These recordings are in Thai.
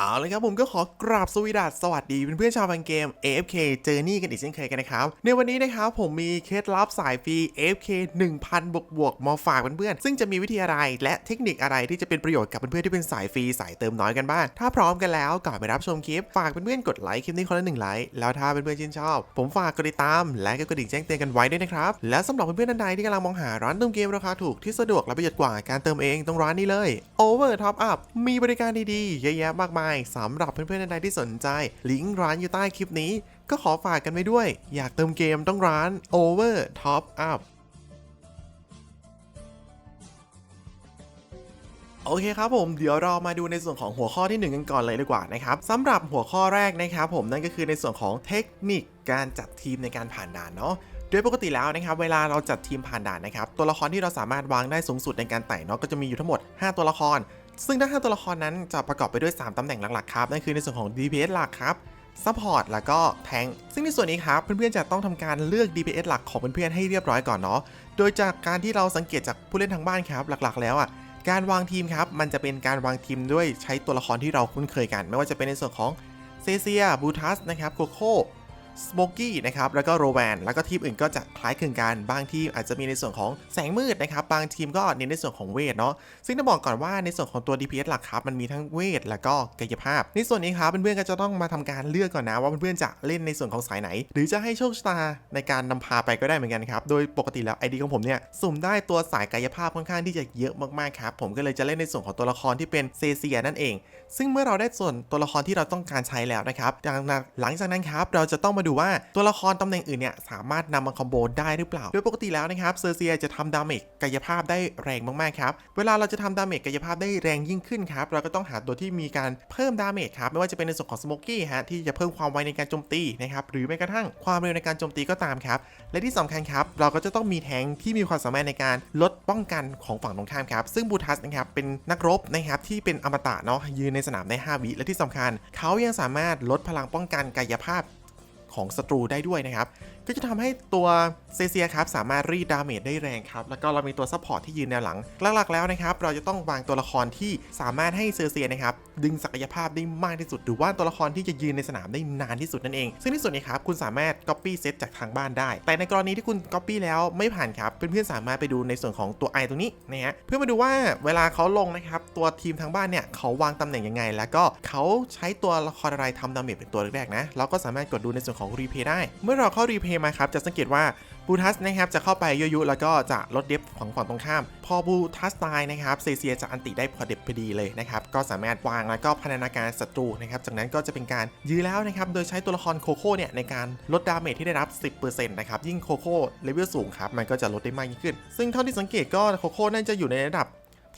เอาเลยครับผมก็ขอกราบสวีดัสสวัสดีเพื่อนๆชาวฟังเกม AFK Journey กันอีกเช่นเคยกันนะครับ ในวันนี้นะครับผมมีเคล็ดลับสายฟรี AFK 1000 บวกบวกมาฝากเพื่อนๆซึ่งจะมีวิธีอะไรและเทคนิคอะไรที่จะเป็นประโยชน์กับเพื่อนๆที่เป็นสายฟรีสายเติมน้อยกันบ้าง ถ้าพร้อมกันแล้วก่อนไปรับชมคลิป ฝากเพื่อนๆกดไลค์คลิปนี้คนละหนึ่งไลค์แล้วถ้าเพื่อนๆชื่นชอบ ผมฝากกดติดตาม และก็กระดิ่งแจ้งเตือนกันไว้ด้วยนะครับและสำหรับเพื่อนๆท่านใดที่กำลังมองหาร้านเติมเกมราคาถูกที่สะดวกและประหยัดกว่าการเติมเองต้องร้านนี้เลย Over Top Up มีบริการดีๆเยอะแยะมากมายสำหรับเพื่อนๆท่านใดที่สนใจ ลิงก์ร้านอยู่ใต้คลิปนี้ ก็ขอฝากกันไว้ด้วย อยากเติมเกมต้องร้าน Over Top Up โอเคครับผมเดี๋ยวเรามาดูในส่วนของหัวข้อที่ 1 กันก่อนเลยดีกว่านะครับสำหรับหัวข้อแรกนะครับผมนั่นก็คือในส่วนของเทคนิคการจัดทีมในการผ่านด่านเนาะโดยปกติแล้วนะครับเวลาเราจัดทีมผ่านด่านนะครับตัวละครที่เราสามารถวางได้สูงสุดในการไต่เนาะก็จะมีอยู่ทั้งหมด 5 ตัวละคร ซึ่งทั้ง5ตัวละครนั้นจะประกอบไปด้วย 3ตำแหน่งหลักๆครับนั่นคือในส่วนของ DPS หลักครับซัพพอร์ตแล้วก็แทงซึ่งในส่วนนี้ครับ เพื่อนๆจะต้องทำการเลือก DPS หลักของเพื่อนๆให้เรียบร้อยก่อนเนาะ โดยจากการที่เราสังเกตจากผู้เล่นทางบ้านครับ หลักๆ แล้วอะ การวางทีมครับ มันจะเป็นการวางทีมด้วยใช้ตัวละครที่เราคุ้นเคยกัน ไม่ว่าจะเป็นในส่วนของเซเซียบูทัสนะครับโคโค่ สโมกี้นะครับแล้วก็โรแวนแล้วก็ทีมอื่นก็จะคล้ายคลึงกันบางทีมอาจจะมีในส่วนของแสงมืดนะครับบางทีมก็เน้นในส่วนของเวทเนาะซึ่งต้องบอกก่อนว่าในส่วนของตัว DPS หลักครับมันมีทั้งเวทแล้วก็กายภาพ ในส่วนนี้ครับเพื่อนๆก็จะต้องมาทำการเลือกก่อนนะว่าเพื่อนๆจะเล่นในส่วนของสายไหน หรือจะให้โชคชะตาในการนำพาไปก็ได้เหมือนกันครับโดยปกติแล้ว ID ของผมเนี่ยสุ่มได้ตัวสายกายภาพค่อนข้างที่จะเยอะมากๆครับผมก็เลยจะเล่นในส่วนของตัวละครที่เป็นเซเซียนั่นเอง ซึ่งเมื่อเราได้ส่วนตัวละครที่เราต้องการใช้แล้วนะครับหลังจากนั้นครับเราจะต้องมาดูว่าตัวละครตำแหน่งอื่นเนี่ยสามารถนำมาคอมโบได้หรือเปล่า โดยปกติแล้วนะครับเซอร์เซียจะทำดาเมจกายภาพได้แรงมากๆครับ เวลาเราจะทำดาเมจกายภาพได้แรงยิ่งขึ้นครับ เราก็ต้องหาตัวที่มีการเพิ่มดาเมจครับ ไม่ว่าจะเป็นในส่วนของสโมกกี้ฮะที่จะเพิ่มความไวในการโจมตีนะครับ หรือแม้กระทั่งความเร็วในการโจมตีก็ตามครับ และที่สำคัญครับ เราก็จะต้องมีแทงค์ที่มีความสามารถในการลดป้องกันของฝั่งตรงข้ามครับ ซึ่งบูทัสนะครับเป็นนักรบนะครับที่เป็นอมตะเนาะยืนในสนามได้ 5 วิและที่สำคัญ เขายังสามารถลดพลังป้องกันกายภาพ ของศัตรูได้ด้วยนะครับ ก็จะทำให้ตัวเซเซียครับสามารถรีดดาเมจได้แรงครับ แล้วก็เรามีตัวซัพพอร์ตที่ยืนแนวหลังหลักๆแล้วนะครับ เราจะต้องวางตัวละครที่สามารถให้เซเซียนะครับดึงศักยภาพได้มากที่สุด หรือว่าตัวละครที่จะยืนในสนามได้นานที่สุดนั่นเอง ซึ่งในส่วนนี้ครับคุณสามารถ Copy เซตจากทางบ้านได้ แต่ในกรณีที่คุณ Copy แล้วไม่ผ่านครับเพื่อนๆสามารถไปดูในส่วนของตัว i ตรงนี้นะฮะเพื่อมาดูว่าเวลาเขาลงนะครับตัวทีมทางบ้านเนี่ยเขาวางตำแหน่งยังไง แล้วก็เขาใช้ตัวละครอะไรทำดาเมจเป็นตัวแรกๆนะเราก็สามารถกดดูในส่วนของรีเพย์ได้ เมื่อเราเข้ารีเพย์มครับจะสังเกตว่าบูทัสนะครับจะเข้าไปยั่วยุแล้วก็จะลดเดฟของฝั่งตรงข้าม พอบูทัสตายนะครับเซเซียจะอันติได้พอเดฟพอดีเลยนะครับก็สามารถวางแล้วก็พันธนาการศัตรูนะครับจากนั้นก็จะเป็นการยื้อแล้วนะครับโดยใช้ตัวละครโคโค่เนี่ยในการลดดาเมจที่ได้รับ 10%นะครับยิ่งโคโค่เลเวลสูงครับมันก็จะลดได้มากยิ่งขึ้น ซึ่งเท่าที่สังเกตก็โคโค่น่าจะอยู่ในระดับ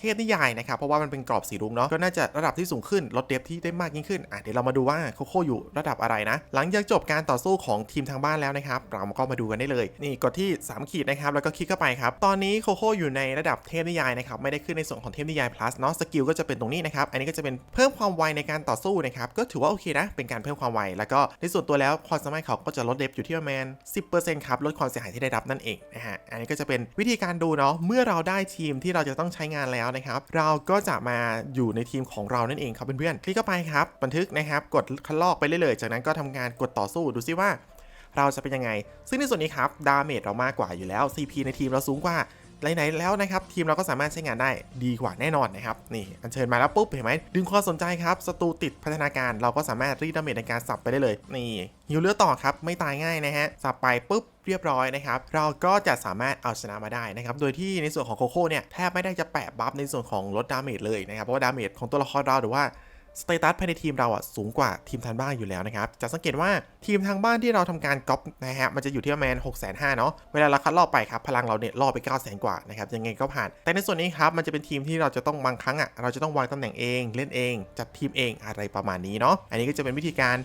เทพนิยายนะครับ เพราะว่ามันเป็นกรอบสีรุ้งเนาะ ก็น่าจะระดับที่สูงขึ้น ลดเดฟที่ได้มากยิ่งขึ้น อะเดี๋ยวเรามาดูว่าโคโค่อยู่ระดับอะไรนะ หลังจากจบการต่อสู้ของทีมทางบ้านแล้วนะครับ เราก็มาดูกันได้เลย นี่กดที่ 3 ขีดนะครับ แล้วก็คลิกเข้าไปครับ ตอนนี้โคโค่อยู่ในระดับเทพนิยายนะครับ ไม่ได้ขึ้นในส่วนของเทพนิยาย plus เนาะ สกิลก็จะเป็นตรงนี้นะครับ อันนี้ก็จะเป็นเพิ่มความไวในการต่อสู้นะครับ ก็ถือว่าโอเคนะ เป็นการเพิ่มความไว แล้วก็ในส่วนตัวแล้วความสามารถเขาก็จะลดเดฟอยู่ที่ประมาณ10%ครับ ลดความเสียหายที่ได้รับนั่นเองนะฮะ อันนี้ก็จะเป็นวิธีการดูเนาะ เมื่อเราได้ทีมที่เราจะต้องใช้งานแล้วนะครับ เราก็จะมาอยู่ในทีมของเรานั่นเองครับเพื่อนๆ คลิกเข้าไปครับ บันทึกนะครับ กดคัดลอกไปเรื่อยๆ จากนั้นก็ทำงานกดต่อสู้ดูซิว่า เราจะเป็นยังไง ซึ่งในส่วนนี้ครับ ดาเมจเรามากกว่าอยู่แล้ว CP ในทีมเราสูงกว่า ไหนๆแล้วนะครับทีมเราก็สามารถใช้งานได้ดีกว่าแน่นอนนะครับนี่อัญเชิญมาแล้วปุ๊บเห็นไหมดึงความสนใจครับศัตรูติดพัฒนาการเราก็สามารถรีดดาเมจในการสับไปได้เลย นี่ฮิวเลือดต่อครับไม่ตายง่ายนะฮะสับไปปุ๊บเรียบร้อยนะครับ เราก็จะสามารถเอาชนะมาได้นะครับ โดยที่ในส่วนของโคโค่เนี่ยแทบไม่ได้จะแปะบัฟในส่วนของลดดาเมจเลยนะครับ เพราะว่าดาเมจของตัวละครเราหรือว่า สเตตัสภายในทีมเราอะสูงกว่าทีมทางบ้านอยู่แล้วนะครับ จะสังเกตว่าทีมทางบ้านที่เราทำการก๊อปนะฮะมันจะอยู่ที่ประมาณ6 5 0 0 0เนาะเวลาเราคัดรอบไปครับพลังเราเนี่ยรอบไป 9 0 0 0 0กว่านะครับยังไงก็ผ่าน แต่ในส่วนนี้ครับมันจะเป็นทีมที่เราจะต้องบางครั้งอะเราจะต้องวางตำแหน่งเองเล่นเอง จัดทีมเองอะไรประมาณนี้เนาะอันนี้ก็จะเป็นวิธีการ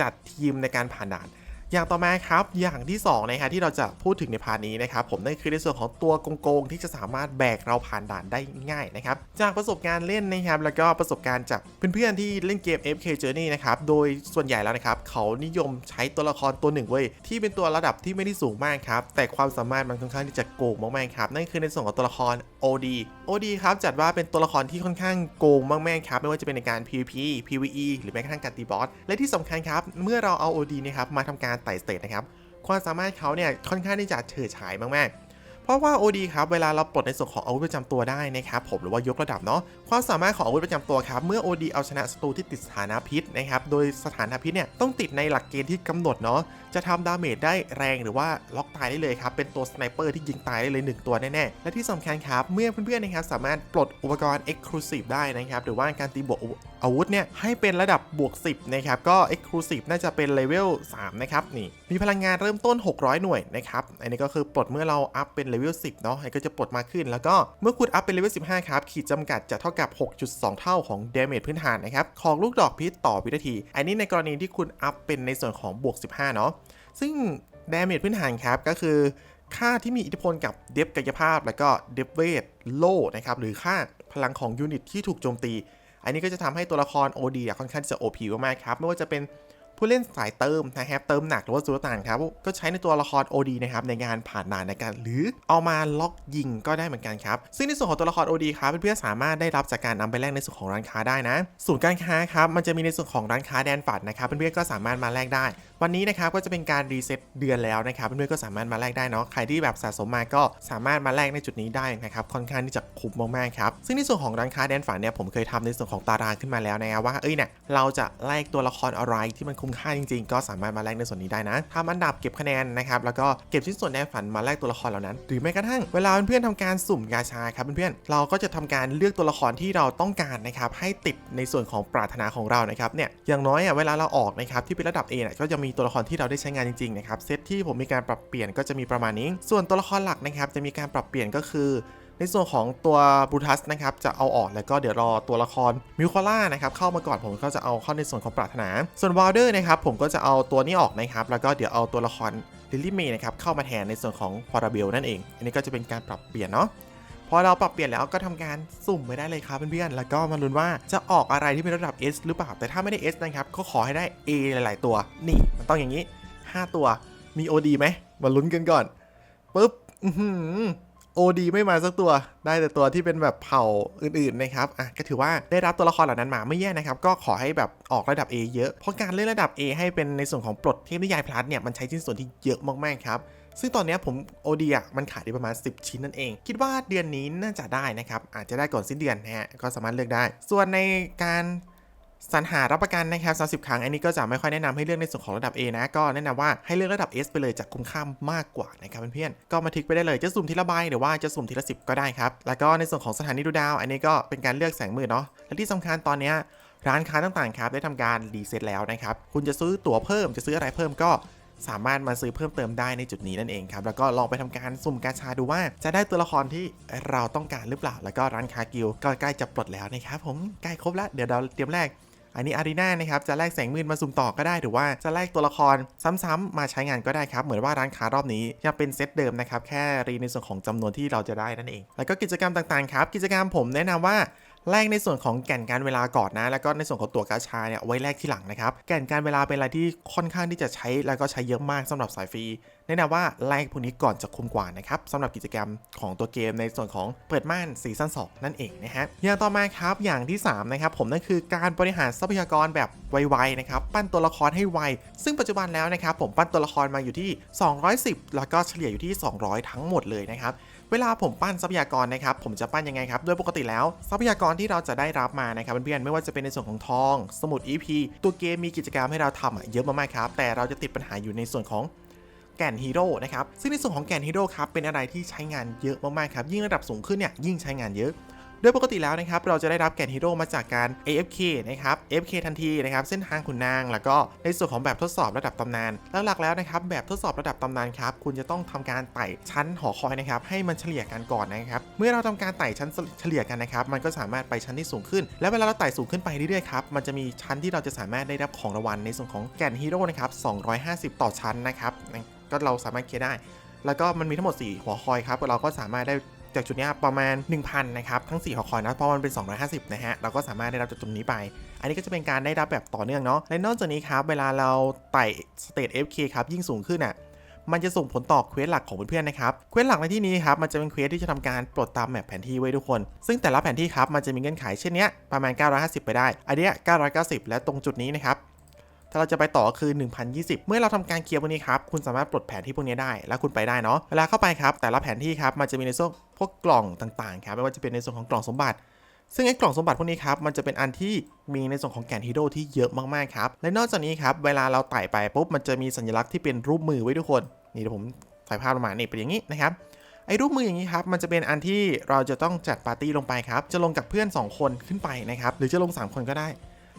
จัดทีมในการผ่านด่าน อย่างต่อมาครับอย่างที่2นะฮะที่เราจะพูดถึงในพาร์ทนี้นะครับผมนั่นคือในส่วนของตัวโกงๆที่จะสามารถแบกเราผ่านด่านได้ง่ายนะครับจากประสบการณ์เล่นนะครับแล้วก็ประสบการณ์จากเพื่อนๆที่เล่นเกม FK Journey นะครับโดยส่วนใหญ่แล้วนะครับเขานิยมใช้ตัวละครตัวหนึ่งเว้ยที่เป็นตัวระดับที่ไม่ได้สูงมากครับแต่ความสามารถมันค่อนข้างที่จะโกงมากๆครับนั่นคือในส่วนของตัวละคร OD OD ครับจัดว่าเป็นตัวละครที่ค่อนข้างโกงมากๆครับไม่ว่าจะเป็นในการ PVP PVE หรือแม้กระทั่งการตีบอสและที่สำคัญครับ เมื่อเราเอา OD เนะครับมาทำการไต่สเตจนะครับความสามารถเขาเนี่ยค่อนข้างที่จะเฉิดฉายมากๆ เพราะว่า OD ครับเวลาเราปลดในส่วนของอาวุธประจำตัวได้นะครับผมหรือว่ายกระดับเนาะความสามารถของอาวุธประจำตัวครับเมื่อ OD เอาชนะศัตรูที่ติดสถานะพิษนะครับโดยสถานะพิษเนี่ยต้องติดในหลักเกณฑ์ที่กำหนดเนาะจะทำดาเมจได้แรงหรือว่าล็อกตายได้เลยครับเป็นตัวสไนเปอร์ที่ยิงตายได้เลย 1 ตัวแน่ๆและที่สำคัญครับเมื่อเพื่อนๆนะครับสามารถปลดอุปกรณ์ Exclusive ได้นะครับหรือว่าการตีบวกอาวุธเนี่ยให้เป็นระดับบวก 10 นะครับ ก็ Exclusive น่าจะเป็นเลเวล 3 นะครับ นี่ มีพลังงานเริ่มต้น 600 หน่วยนะครับ อันนี้ก็คือปลดเมื่อเราอัพเป็นเลเวล 10 เนาะก็จะปลดมากขึ้น แล้วก็เมื่อคุณอัพเป็นเลเวล 15 ครับ ขีดจำกัดจะเท่ากับ 6.2 เท่าของเดเมจพื้นฐานนะครับ ของลูกดอกพิษต่อวินาที อันนี้ในกรณีที่คุณอัพเป็นในส่วนของบวก 15 เนาะ ซึ่งเดเมจพื้นฐานครับก็คือค่าที่มีอิทธิพลกับเดฟกายภาพ แล้วก็เดฟเวทโลนะครับหรือค่าพลังของยูนิตที่ถูกโจมตี อันนี้ก็จะทำให้ตัวละคร OD อะค่อนข้างจะ OP มากๆครับ ไม่ว่าจะเป็น ผู้เล่นสายเติมนะครับเติมหนักหรือว่าสุลต่านครับก็ใช้ในตัวละคร OD นะครับในงานผ่านด่านในการหรือเอามาล็อกยิงก็ได้เหมือนกันครับ ซึ่งในส่วนของตัวละคร OD ครับเพื่อนๆสามารถได้รับจากการนำไปแลกในส่วนของร้านค้าได้นะศูนย์การค้าครับมันจะมีในส่วนของร้านค้าแดนฝันนะครับเพื่อนๆก็สามารถมาแลกได้ วันนี้นะครับก็จะเป็นการรีเซ็ตเดือนแล้วนะครับเพื่อนๆก็สามารถมาแลกได้เนาะใครที่แบบสะสมมาก็สามารถมาแลกในจุดนี้ได้นะครับค่อนข้างที่จะคุ้มมากๆครับซึ่งในส่วนของร้านค้าแดนฝันเนี่ยผมเคยทำในส่วนของตารางขึ้นมาแล้วนะว่าเอ้ยเนี่ยเราจะแลกตัวละครอะไรที่มันคุ้มค่าจริงๆ ก็สามารถมาแลกในส่วนนี้ได้นะทำอันดับเก็บคะแนนนะครับแล้วก็เก็บชิ้นส่วนแดนฝันมาแลกตัวละครเหล่านั้น หรือแม้กระทั่งเวลาเพื่อนๆทำการสุ่มกาชาครับเพื่อนๆเราก็จะทำการเลือกตัวละครที่เราต้องการนะครับให้ติดในส่วนของปรารถนาของเรานะครับเนี่ยอย่างน้อยอะเวลาเราออกนะครับที่เป็นระดับ A เนี่ยก็จะมีตัวละครที่เราได้ใช้งานจริงๆนะครับเซตที่ผมมีการปรับเปลี่ยนก็จะมีประมาณนี้ ส่วนตัวละครหลักนะครับจะมีการปรับเปลี่ยนก็คือ ในส่วนของตัวบูทัสนะครับจะเอาออกแล้วก็เดี๋ยวรอตัวละครมิวคอล่านะครับเข้ามาก่อนผมก็จะเอาเข้าในส่วนของปรารถนา ส่วนว i ลเดอร์นะครับผมก็จะเอาตัวนี้ออกนะครับแล้วก็เดี๋ยวเอาตัวละครลิลลี่เมย์นะครับเข้ามาแทนในส่วนของพอราเบลนั่นเอง อันนี้ก็จะเป็นการปรับเปลี่ยนเนาะพอเราปรับเปลี่ยนแล้วก็ทำการสุ่มไปได้เลยครับเพื่อนๆ แล้วก็มาลุ้นว่าจะออกอะไรที่เป็นระดับ S หรือเปล่า แต่ถ้าไม่ได้ S นะครับ ก็ขอให้ได้ A หลาย ๆ ตัว นี่มันต้องอย่างนี้ 5 ตัว มี OD ไหม มาลุ้นกันก่อนปุ๊บ อื อหือ OD ไม่มาสักตัวได้แต่ตัวที่เป็นแบบเผ่าอื่นๆนะครับอะก็ถือว่าได้รับตัวละครเหล่านั้นมาไม่แย่นะครับ ก็ขอให้แบบออกระดับ A เยอะเพราะการเล่นระดับ A ให้เป็นในส่วนของปลดเทพนิยายพลัสเนี่ยมันใช้ชิ้นส่วนที่เยอะมากๆครับซึ่งตอนนี้ผม OD อะมันขายได้ประมาณ 10 ชิ้นนั่นเอง คิดว่าเดือนนี้น่าจะได้นะครับ อาจจะได้ก่อนสิ้นเดือนนะฮะก็สามารถเลือกได้ ส่วนในการ สรรหารับประกันนะครับ 30 ครั้ง อันนี้ก็จะไม่ค่อยแนะนำให้เลือกในส่วนของระดับ A นะ ก็แนะนำว่าให้เลือกระดับ S ไปเลยจะคุ้มค่ามากกว่านะครับเพื่อนๆ ก็มาทิกไปได้เลย จะสุ่มทีละใบหรือว่าจะสุ่มทีละสิบก็ได้ครับ แล้วก็ในส่วนของสถานีดูดาว อันนี้ก็เป็นการเลือกแสงมืดเนาะ และที่สำคัญตอนเนี้ยร้านค้าต่างๆครับได้ทำการรีเซ็ตแล้วนะครับ คุณจะซื้อตั๋วเพิ่ม จะซื้ออะไรเพิ่มก็สามารถมาซื้อเพิ่มเติมได้ในจุดนี้นั่นเองครับ แล้วก็ลองไปทำการสุ่มกาชาดูว่า จะได้ตัวละครที่เราต้องการหรือเปล่า แล้วก็ร้านค้ากิลก็ใกล้จะปลดแล้วนะครับผม ใกล้ครบแล้ว เดี๋ยวเราเตรียมแรก อันนี้อารีนานะครับจะแลกแสงมืดมาสุ่มต่อก็ได้หรือว่าจะแลกตัวละครซ้ำๆมาใช้งานก็ได้ครับ เหมือนว่าร้านค้ารอบนี้ยังเป็นเซตเดิมนะครับ แค่รีในส่วนของจำนวนที่เราจะได้นั่นเอง แล้วก็กิจกรรมต่างๆครับ กิจกรรมผมแนะนำว่าแลกในส่วนของแก่นการเวลาก่อนนะ แล้วก็ในส่วนของตัวกาชาเนี่ยไว้แลกที่หลังนะครับ แก่นการเวลาเป็นอะไรที่ค่อนข้างที่จะใช้แล้วก็ใช้เยอะมากสำหรับสายฟรี แนะนำว่าแลกพวกนี้ก่อนจะคุ้มกว่านะครับสำหรับกิจกรรมของตัวเกมในส่วนของเปิดม่านซีซั่น2นั่นเองนะฮะอย่างต่อมาครับอย่างที่3นะครับผมนั่นคือการบริหารทรัพยากรแบบไวๆนะครับปั้นตัวละครให้ไว ซึ่งปัจจุบันแล้วนะครับผมปั้นตัวละครมาอยู่ที่ 210 แล้วก็เฉลี่ยอยู่ที่ 200 ทั้งหมดเลยนะครับเวลาผมปั้นทรัพยากรนะครับผมจะปั้นยังไงครับโดยปกติแล้ว ทรัพยากรที่เราจะได้รับมานะครับเพื่อนๆไม่ว่าจะเป็นในส่วนของทอง สมุด EP ตัวเกมมีกิจกรรมให้เราทำเยอะมากๆครับแต่เราจะติดปัญหาอยู่ในส่วนของ แก่นฮีโร่นะครับซึ่งในส่วนของแก่นฮีโร่ครับเป็นอะไรที่ใช้งานเยอะมากๆครับยิ่งระดับสูงขึ้นเนี่ยยิ่งใช้งานเยอะโดยปกติแล้วนะครับเราจะได้รับแก่นฮีโร่มาจากการ AFK นะครับ AFK ทันทีนะครับเส้นทางขุนนาง แล้วก็ในส่วนของแบบทดสอบระดับตำนานหลักๆแล้วนะครับแบบทดสอบระดับตำนานครับคุณจะต้องทำการไต่ชั้นหอคอยนะครับให้มันเฉลี่ยกันก่อนนะครับเมื่อเราทำการไต่ชั้นเฉลี่ยกันนะครับมันก็สามารถไปชั้นที่สูงขึ้น และเวลาเราไต่สูงขึ้นไปเรื่อยๆครับมันจะมีชั้นที่เราจะสามารถได้รับของรางวัลในส่วนของแก่นฮีโร่นะครับ250 ต่อชั้นนะครับ ก็เราสามารถเคลียร์ได้ แล้วก็มันมีทั้งหมด 4 หัวคอยครับเราก็สามารถได้จากจุดนี้ประมาณ 1,000 นะครับ ทั้ง 4 หัวคอยนะเพราะมันเป็น 250 นะฮะ เราก็สามารถได้รับจากจุดนี้ไป อันนี้ก็จะเป็นการได้รับแบบต่อเนื่องเนาะและนอกจากนี้ครับ เวลาเราไต่สเตต FK ครับ ยิ่งสูงขึ้นอะมันจะส่งผลต่อเควสหลักของเพื่อนๆนะครับ เควสหลักในที่นี้ครับ มันจะเป็นเควสที่จะทำการปลดตามแมปแผนที่ไว้ทุกคน ซึ่งแต่ละแผนที่ครับ มันจะมีเงื่อนไขเช่นเนี้ยประมาณ 950 ไปได้ อันเนี้ย990 และตรงจุดนี้นะครับ ถ้าเราจะไปต่อคือ 1020 เมื่อเราทำการเคลียร์พวกนี้ครับ คุณสามารถปลดแผนที่พวกนี้ได้ แล้วคุณไปได้เนาะ เวลาเข้าไปครับ แต่ละแผนที่ครับ มันจะมีในส่วนพวกกล่องต่างๆครับ ไม่ว่าจะเป็นในส่วนของกล่องสมบัติ ซึ่งไอ้กล่องสมบัติพวกนี้ครับ มันจะเป็นอันที่มีในส่วนของแกนฮีโร่ที่เยอะมากๆครับ และนอกจากนี้ครับ เวลาเราไต่ไปปุ๊บ มันจะมีสัญลักษณ์ที่เป็นรูปมือไว้ทุกคน นี่เดี๋ยวผมถ่ายภาพลงมานี่เป็นอย่างนี้นะครับไอ้รูปมืออย่างนี้ครับ มันจะเป็นอันที่เราจะต้องจัดปาร์ตี้ลงไปครับ จะลงกับเพื่อน 2 คนขึ้นไปนะครับ หรือจะลง 3 คนก็ได้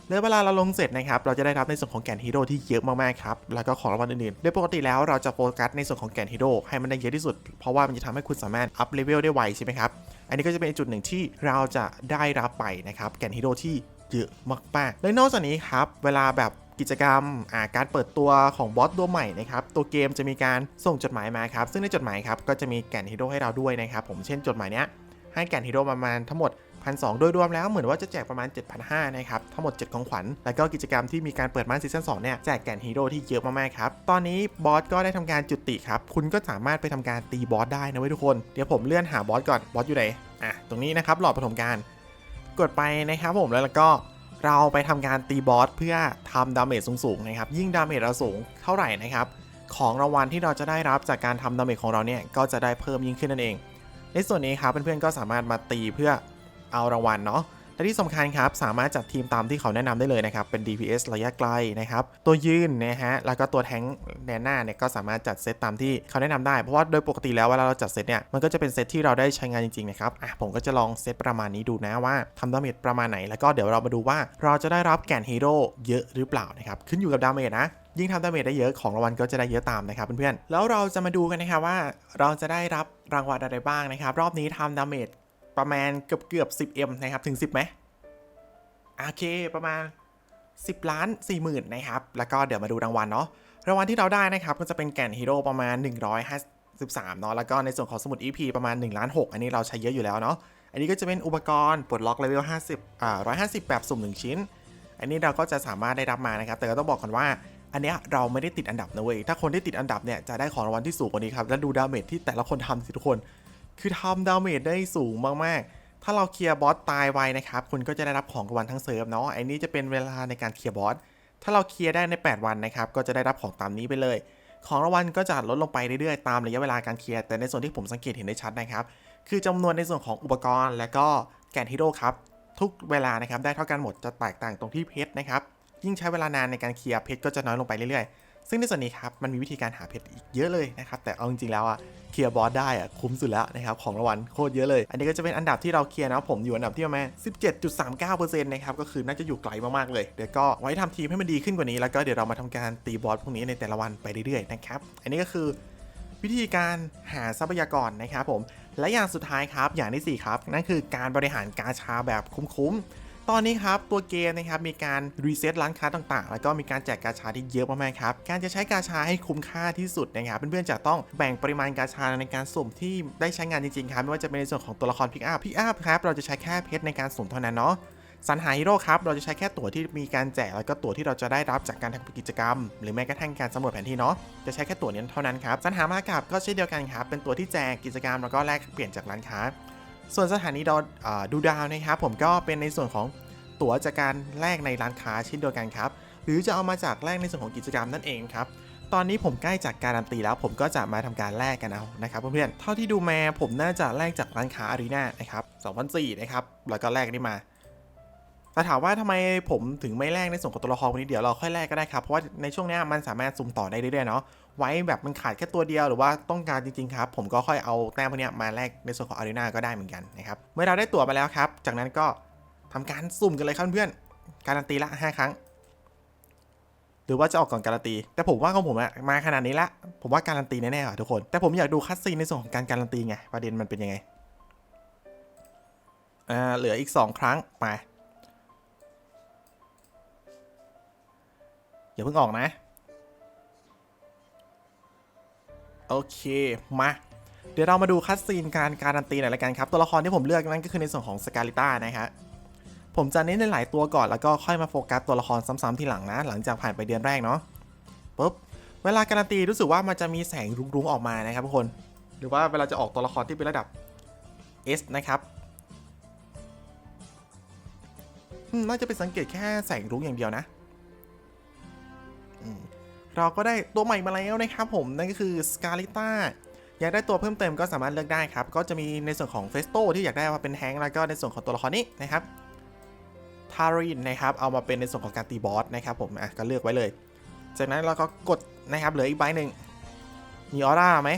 แล้วเวลาเราลงเสร็จนะครับเราจะได้รับในส่วนของแกนฮีโร่ที่เยอะมากๆครับแล้วก็ของรางวัลอื่นๆโดยปกติแล้วเราจะโฟกัสในส่วนของแกนฮีโร่ให้มันได้เยอะที่สุด เพราะว่ามันจะทำให้คุณสามารถอัพเลเวลได้ไวใช่ไหมครับอันนี้ก็จะเป็นจุดหนึ่งที่เราจะได้รับไปนะครับแกนฮีโร่ที่เยอะมากๆและนอกจากนี้ครับเวลาแบบกิจกรรมาการเปิดตัวของบอสตัวใหม่นะครับ ตัวเกมจะมีการส่งจดหมายมาครับ ซึ่งในจดหมายครับก็จะมีแกนฮีโร่ให้เราด้วยนะครับ ผมเช่นจดหมายเนี้ยให้แกนฮีโร่ประมาณทั้งหมด 1,200โดยรวมแล้วเหมือนว่าจะแจกประมาณ 7,500นะครับ ทั้งหมด 7 ของขวัญ แล้วก็กิจกรรมที่มีการเปิดม่านซีซั่น2เนี่ยแจกแกนฮีโร่ที่เยอะมากๆครับ ตอนนี้บอสก็ได้ทำการจุติครับ คุณก็สามารถไปทำการตีบอสได้นะเว้ยทุกคน เดี๋ยวผมเลื่อนหาบอสก่อน บอสอยู่ไหน อะ ตรงนี้นะครับ หลอดปฐมการ กดไปนะครับผม แล้วก็เราไปทำการตีบอสเพื่อทำดาเมจสูงๆนะครับ ยิ่งดาเมจเราสูงเท่าไหร่นะครับ ของรางวัลที่เราจะได้รับจากการทำดาเมจของเราเนี่ย ก็จะได้เพิ่มยิ่งขึ้นนั่นเอง ในส่วนนี้ครับเพื่อนๆก็สามารถมาตีเพื่อ เอารางวัลเนาะและที่สำคัญครับสามารถจัดทีมตามที่เขาแนะนำได้เลยนะครับ เป็น DPS ระยะไกลนะครับ ตัวยืนนะฮะแล้วก็ตัวแทงแนนหน้าเนี่ยก็สามารถจัดเซตตามที่เขาแนะนำได้ เพราะว่าโดยปกติแล้วเวลาเราจัดเซตเนี่ยมันก็จะเป็นเซตที่เราได้ใช้งานจริงๆนะครับอะผมก็จะลองเซตประมาณนี้ดูนะว่าทำดาเมจประมาณไหน แล้วก็เดี๋ยวเรามาดูว่าเราจะได้รับแกนฮีโร่เยอะหรือเปล่านะครับขึ้นอยู่กับดาเมจนะยิ่งทำดาเมจได้เยอะของรางวัลก็จะได้เยอะตามนะครับเพื่อนๆ แล้วเราจะมาดูกันนะครับว่าเราจะได้รับรางวัลอะไรบ้างนะครับ รอบนี้ทำดาเมจ ประมาณเกือบเกือบ 10m นะครับ ถึง 10ไหมโอเค ประมาณ 10 ล้าน 40,000 นะครับ แล้วก็เดี๋ยวมาดูรางวัลเนาะ รางวัลที่เราได้นะครับ ก็จะเป็นแก่นฮีโร่ประมาณ153เนาะ แล้วก็ในส่วนของสมุด EP ประมาณ1ล้าน6อันนี้เราใช้เยอะอยู่แล้วเนาะ อันนี้ก็จะเป็นอุปกรณ์ปลดล็อกเลเวล50อ่า150 แบบสุ่ม 1 ชิ้น อันนี้เราก็จะสามารถได้รับมานะครับ แต่ก็ต้องบอกก่อนว่าอันเนี้ยเราไม่ได้ติดอันดับนะเว้ย ถ้าคนที่ติดอันดับเนี่ยจะได้ของรางวัลที่สูงกว่านี้ครับ และดูดาเมจที่แต่ละคนทำสิทุกคน คือทำดาเมจได้สูงมากๆ ถ้าเราเคลียร์บอสตายไวนะครับ คุณก็จะได้รับของรางวัลทั้งเซิร์ฟเนาะอันนี้จะเป็นเวลาในการเคลียร์บอส ถ้าเราเคลียร์ได้ใน 8 วันนะครับ ก็จะได้รับของตามนี้ไปเลย ของรางวัลก็จะลดลงไปเรื่อยๆ ตามระยะเวลาการเคลียร์ แต่ในส่วนที่ผมสังเกตเห็นได้ชัดนะครับ คือจำนวนในส่วนของอุปกรณ์ และก็แกนฮีโร่ครับ ทุกเวลานะครับ ได้เท่ากันหมด จะแตกต่างตรงที่เพชรนะครับ ยิ่งใช้เวลานานในการเคลียร์เพชรก็จะน้อยลงไปเรื่อยๆ ซึ่งในส่วนนี้ครับ มันมีวิธีการหาเพชรอีกเยอะเลยนะครับ แต่เอาจริงๆแล้วอะ ลียร์บอสได้อะคุ้มสุดแล้วนะครับของรางวัลโคตรเยอะเลย อันนี้ก็จะเป็นอันดับที่เราเคลียร์นะผมอยู่อันดับที่ประมาณ17.39%นะครับก็คือน่าจะอยู่ไกลมากๆเลยเดี๋ยวก็ไว้ทำทีมให้มันดีขึ้นกว่านี้แล้วก็เดี๋ยวเรามาทำการตีบอสพวกนี้ในแต่ละวันไปเรื่อยๆนะครับอันนี้ก็คือวิธีการหาทรัพยากรนะครับผมและอย่างสุดท้ายครับอย่างที่4ครับนั่นคือการบริหารกาชาแบบคุ้มๆ ตอนนี้ครับตัวเกมนะครับมีการรีเซ็ตร้านค้าต่างๆ แล้วก็มีการแจกกาชาที่เยอะมากๆครับการจะใช้กาชาให้คุ้มค่าที่สุดนะครับเพื่อนๆจะต้องแบ่งปริมาณกาชาในการสุ่มที่ได้ใช้งานจริงๆครับไม่ว่าจะเป็นในส่วนของตัวละครพิกอัพพิกอัพครับเราจะใช้แค่เพชรในการสุ่มเท่านั้นเนาะสรรหาฮีโร่ครับเราจะใช้แค่ตั๋วที่มีการแจกแล้วก็ตั๋วที่เราจะได้รับจากการทำกิจกรรม หรือแม้กระทั่งการสำรวจแผนที่เนาะจะใช้แค่ตั๋วนี้เท่านั้นครับสรรหามากับก็เช่นเดียวกันครับเป็นตั๋วที่แจกกิจกรรมแล้วก็แลกเปลี่ยนจากร้านค้า ส่วนสถานีดออ่าดูดาวนะครับผมก็เป็นในส่วนของตั๋วจากการแลกในร้านค้าเช่นเดียวกันครับ หรือจะเอามาจากแลกในส่วนของกิจกรรมนั่นเองครับตอนนี้ผมใกล้จากการันตีแล้วผมก็จะมาทำการแลกกันเอานะครับเพื่อนๆเท่าที่ดูมาผมน่าจะแลกจากร้านค้าอารีนานะครับ2004นะครับแล้วก็แลกนี่มา แต่ถามว่าทำไมผมถึงไม่แลกในส่วนของตัวละครคนนี้เดี๋ยวเราค่อยแลกก็ได้ครับ เพราะว่าในช่วงนี้มันสามารถสุ่มต่อได้เรื่อยๆเนาะไว้แบบมันขาดแค่ตัวเดียวหรือว่าต้องการจริงๆครับ ผมก็ค่อยเอาแต้มพวกนี้มาแลกในส่วนของอารีนาก็ได้เหมือนกันนะครับเมื่อเราได้ตั๋วมาแล้วครับ จากนั้นก็ทำการสุ่มกันเลยครับเพื่อนการันตีละ 5 ครั้ง หรือว่าจะออกก่อนการันตี แต่ผมว่าของผมอะมาขนาดนี้ละผมว่าการันตีแน่ๆอะทุกคน แต่ผมอยากดูคัดซีนในส่วนของการการันตีไงประเด็นมันเป็นยังไงอ่าเหลืออีก 2 ครั้งไป อย่าเพิ่งออกนะ โอเค มา เดี๋ยวเรามาดูคัดซีนการการันตีหน่อยละกันครับ ตัวละครที่ผมเลือกนั่นก็คือในส่วนของสกาลิต้านะครับผมจะเน้นในหลายตัวก่อนแล้วก็ค่อยมาโฟกัสตัวละครซ้ำๆทีหลังนะ หลังจากผ่านไปเดือนแรกเนาะปุ๊บเวลาการันตีรู้สึกว่ามันจะมีแสงรุ้งๆออกมานะครับทุกคน หรือว่าเวลาจะออกตัวละครที่เป็นระดับ S นะครับน่าจะเป็นสังเกตแค่แสงรุ้งอย่างเดียวนะ เราก็ได้ตัวใหม่มาแล้วนะครับผมนั่นก็คือสกาลิต้าอยากได้ตัวเพิ่มเติมก็สามารถเลือกได้ครับ ก็จะมีในส่วนของเฟสโตที่อยากได้มาเป็นแฮงค์แล้วก็ในส่วนของตัวละครนี้นะครับทารินนะครับเอามาเป็นในส่วนของการตีบอสนะครับผมอะก็เลือกไว้เลย จากนั้นเราก็กดนะครับเหลืออีกใบหนึ่งมีออร่าไหม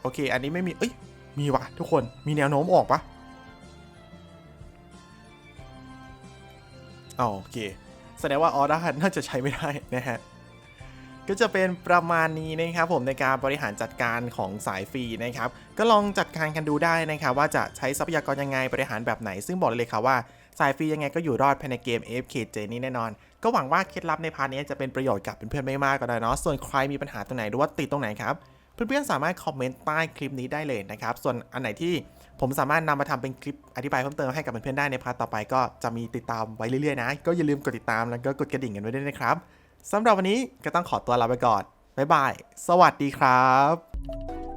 โอเค อันนี้ไม่มีเอ้ยมีวะทุกคนมีแนวโน้มออกปะโอเค แสดงว่าออร่าน่าจะใช้ไม่ได้นะฮะ ก็จะเป็นประมาณนี้นะครับผมในการบริหารจัดการของสายฟรีนะครับ ก็ลองจัดการกันดูได้นะครับว่าจะใช้ทรัพยากรยังไงบริหารแบบไหน ซึ่งบอกเลยครับว่าสายฟรียังไงก็อยู่รอดภายในเกม AFK j นี้แน่นอน ก็หวังว่าเคล็ดลับในพาร์ทนี้จะเป็นประโยชน์กับเพื่อนๆไม่มากก็ได้เนาะส่วนใครมีปัญหาตรงไหนหรือว่าติดตรงไหนครับเพื่อนๆสามารถคอมเมนต์ใต้คลิปนี้ได้เลยนะครับ ส่วนอันไหนที่ผมสามารถนำมาทำเป็นคลิปอธิบายเพิ่มเติมให้กับเพื่อนๆได้ในพาร์ทต่อไป ก็จะมีติดตามไว้เรื่อยๆนะ ก็อย่าลืมกดติดตามแล้วก็กดกระดิ่งกันไว้ด้วยนะครับ สำหรับวันนี้ก็ต้องขอตัวลาไปก่อน บ๊ายบาย สวัสดีครับ